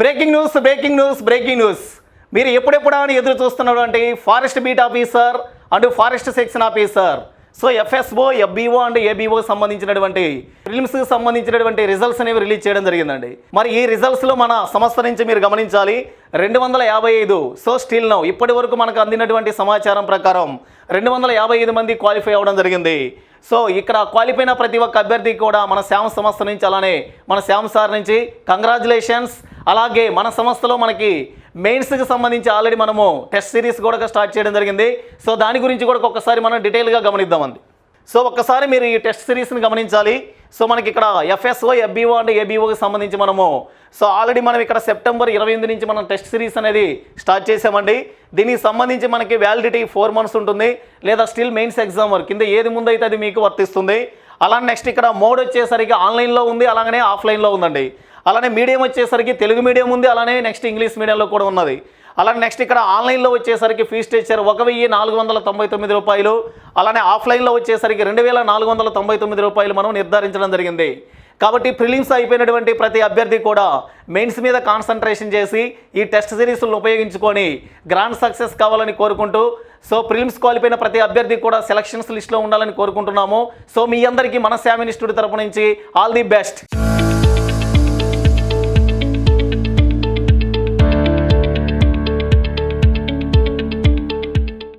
Breaking news breaking news breaking news. మీరు ఎప్పుడెప్పుడు అని ఎదురు చూస్తున్నటువంటి forest beat officer and forest section officer. So FSO FBO and ABO సంబంధించినటువంటి ఫిలిమ్స్కి సంబంధించినటువంటి రిజల్ట్స్ అనేవి రిలీజ్ చేయడం జరిగిందండి. మరి ఈ రిజల్ట్స్లో మన సంస్థ నుంచి మీరు గమనించాలి రెండు వందల యాభై ఐదు సో స్టిల్ నౌ ఇప్పటి వరకు మనకు అందినటువంటి సమాచారం ప్రకారం రెండు వందల యాభై ఐదు మంది క్వాలిఫై అవ్వడం జరిగింది. సో ఇక్కడ క్వాలిఫైన ప్రతి ఒక్క అభ్యర్థికి కూడా మన శ్యామ్ సంస్థ నుంచి అలానే మన శ్యామ్ సార్ నుంచి కంగ్రాచులేషన్స్ అలాగే మన సంస్థలో మనకి మెయిన్స్కి సంబంధించి ఆల్రెడీ మనము టెస్ట్ సిరీస్ కూడా స్టార్ట్ చేయడం జరిగింది. సో దాని గురించి కూడా ఒక్కసారి మనం డీటెయిల్గా గమనిద్దామండి. సో ఒక్కసారి మీరు ఈ టెస్ట్ సిరీస్ని గమనించాలి. సో మనకి ఇక్కడ ఎఫ్ఎస్ఓ ఎఫ్బిఓ అండ్ ఏబిఓకి సంబంధించి మనము సో ఆల్రెడీ మనం ఇక్కడ సెప్టెంబర్ ఇరవై ఎనిమిది నుంచి మనం టెస్ట్ సిరీస్ అనేది స్టార్ట్ చేసామండి దీనికి సంబంధించి మనకి వ్యాలిడిటీ ఫోర్ మంత్స్ ఉంటుంది. లేదా స్టిల్ మెయిన్స్ ఎగ్జామ్ వరకు. కింద ఏది ముందైతే అది మీకు వర్తిస్తుంది. అలానే నెక్స్ట్ ఇక్కడ మోడ్ వచ్చేసరికి ఆన్లైన్లో ఉంది అలాగనే ఆఫ్లైన్లో ఉందండి. అలానే మీడియం వచ్చేసరికి తెలుగు మీడియం ఉంది అలానే నెక్స్ట్ ఇంగ్లీష్ మీడియంలో కూడా ఉన్నది. అలానే నెక్స్ట్ ఇక్కడ ఆన్లైన్లో వచ్చేసరికి ఫీ స్ట్రక్చర్ ఒక వెయ్యి నాలుగు వందల తొంభై తొమ్మిది రూపాయలు. అలానే ఆఫ్లైన్లో వచ్చేసరికి రెండు వేల నాలుగు వందల తొంభై తొమ్మిది రూపాయలు మనం నిర్ధారించడం జరిగింది. కాబట్టి ప్రిలిమ్స్ అయిపోయినటువంటి ప్రతి అభ్యర్థి కూడా మెయిన్స్ మీద కాన్సన్ట్రేషన్ చేసి ఈ టెస్ట్ సిరీస్లను ఉపయోగించుకొని గ్రాండ్ సక్సెస్ కావాలని కోరుకుంటూ సో ప్రిలిమ్స్ క్వాలిఫై ప్రతి అభ్యర్థి కూడా సెలక్షన్స్ లిస్ట్లో ఉండాలని కోరుకుంటున్నాము. సో మీ అందరికీ మన శామినిస్టుడి తరపు నుంచి ఆల్ ది బెస్ట్.